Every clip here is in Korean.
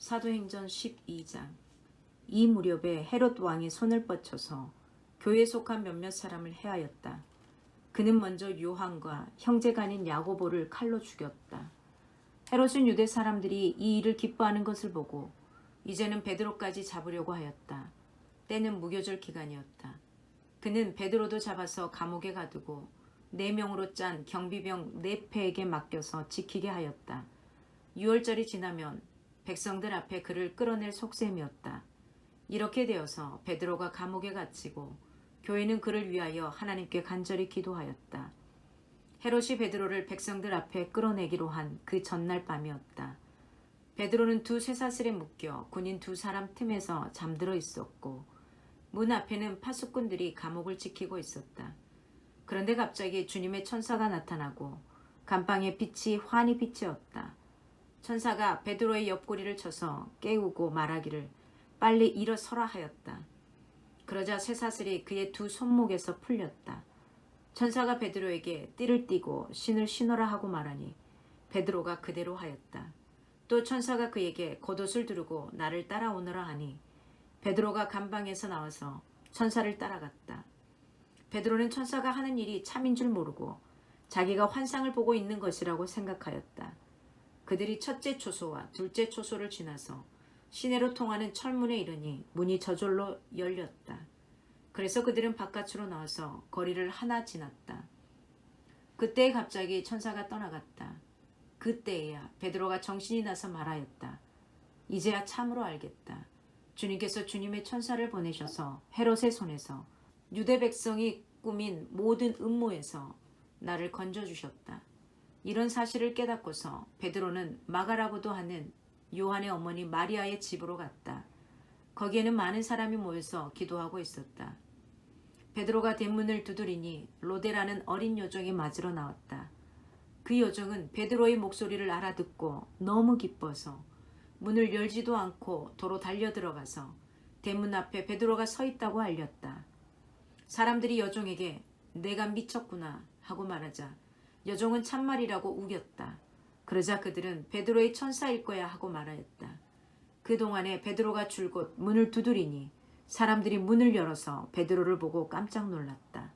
사도행전 12장 이 무렵에 헤롯 왕이 손을 뻗쳐서 교회에 속한 몇몇 사람을 해하였다. 그는 먼저 요한과 형제간인 야고보를 칼로 죽였다. 헤롯은 유대 사람들이 이 일을 기뻐하는 것을 보고 이제는 베드로까지 잡으려고 하였다. 때는 무교절 기간이었다. 그는 베드로도 잡아서 감옥에 가두고 네 명으로 짠 경비병 네 패에게 맡겨서 지키게 하였다. 6월절이 지나면 백성들 앞에 그를 끌어낼 속셈이었다. 이렇게 되어서 베드로가 감옥에 갇히고 교회는 그를 위하여 하나님께 간절히 기도하였다. 헤롯이 베드로를 백성들 앞에 끌어내기로 한 그 전날 밤이었다. 베드로는 두 쇠사슬에 묶여 군인 두 사람 틈에서 잠들어 있었고 문 앞에는 파수꾼들이 감옥을 지키고 있었다. 그런데 갑자기 주님의 천사가 나타나고 감방에 빛이 환히 비치었다. 천사가 베드로의 옆구리를 쳐서 깨우고 말하기를 빨리 일어서라 하였다. 그러자 쇠사슬이 그의 두 손목에서 풀렸다. 천사가 베드로에게 띠를 띠고 신을 신어라 하고 말하니 베드로가 그대로 하였다. 또 천사가 그에게 겉옷을 두르고 나를 따라오너라 하니 베드로가 감방에서 나와서 천사를 따라갔다. 베드로는 천사가 하는 일이 참인 줄 모르고 자기가 환상을 보고 있는 것이라고 생각하였다. 그들이 첫째 초소와 둘째 초소를 지나서 시내로 통하는 철문에 이르니 문이 저절로 열렸다. 그래서 그들은 바깥으로 나와서 거리를 하나 지났다. 그때 갑자기 천사가 떠나갔다. 그때에야 베드로가 정신이 나서 말하였다. 이제야 참으로 알겠다. 주님께서 주님의 천사를 보내셔서 헤롯의 손에서 유대 백성이 꾸민 모든 음모에서 나를 건져주셨다. 이런 사실을 깨닫고서 베드로는 마가라고도 하는 요한의 어머니 마리아의 집으로 갔다. 거기에는 많은 사람이 모여서 기도하고 있었다. 베드로가 대문을 두드리니 로데라는 어린 요정이 맞으러 나왔다. 그 요정은 베드로의 목소리를 알아듣고 너무 기뻐서 문을 열지도 않고 도로 달려 들어가서 대문 앞에 베드로가 서 있다고 알렸다. 사람들이 여종에게 내가 미쳤구나 하고 말하자 여종은 참말이라고 우겼다. 그러자 그들은 베드로의 천사일 거야 하고 말하였다. 그동안에 베드로가 줄곧 문을 두드리니 사람들이 문을 열어서 베드로를 보고 깜짝 놀랐다.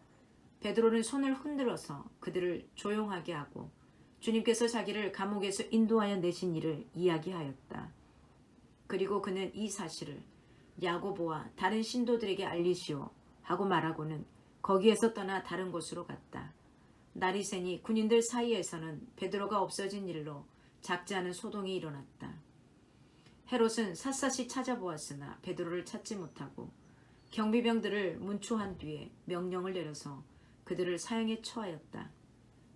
베드로는 손을 흔들어서 그들을 조용하게 하고 주님께서 자기를 감옥에서 인도하여 내신 일을 이야기하였다. 그리고 그는 이 사실을 야고보와 다른 신도들에게 알리시오 하고 말하고는 거기에서 떠나 다른 곳으로 갔다. 날이 새니 군인들 사이에서는 베드로가 없어진 일로 작지 않은 소동이 일어났다. 헤롯은 샅샅이 찾아보았으나 베드로를 찾지 못하고 경비병들을 문초한 뒤에 명령을 내려서 그들을 사형에 처하였다.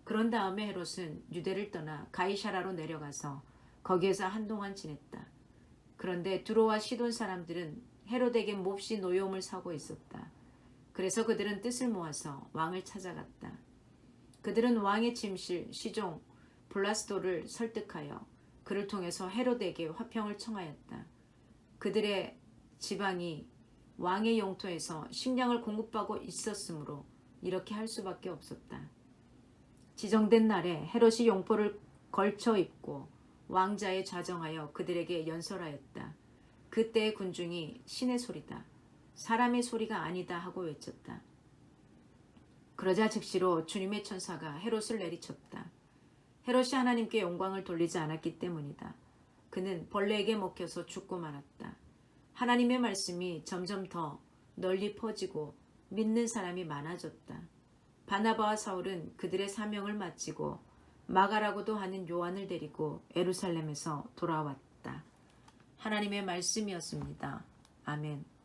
그런 다음에 헤롯은 유대를 떠나 가이샤라로 내려가서 거기에서 한동안 지냈다. 그런데 두로와 시돈 사람들은 헤롯에게 몹시 노여움을 사고 있었다. 그래서 그들은 뜻을 모아서 왕을 찾아갔다. 그들은 왕의 침실 시종 블라스도를 설득하여 그를 통해서 헤롯에게 화평을 청하였다. 그들의 지방이 왕의 영토에서 식량을 공급하고 있었으므로 이렇게 할 수밖에 없었다. 지정된 날에 헤롯이 용포를 걸쳐 입고 왕자에 좌정하여 그들에게 연설하였다. 그때의 군중이 신의 소리다. 사람의 소리가 아니다 하고 외쳤다. 그러자 즉시로 주님의 천사가 헤롯을 내리쳤다. 헤롯이 하나님께 영광을 돌리지 않았기 때문이다. 그는 벌레에게 먹혀서 죽고 말았다. 하나님의 말씀이 점점 더 널리 퍼지고 믿는 사람이 많아졌다. 바나바와 사울은 그들의 사명을 마치고 마가라고도 하는 요한을 데리고 에루살렘에서 돌아왔다. 하나님의 말씀이었습니다. 아멘.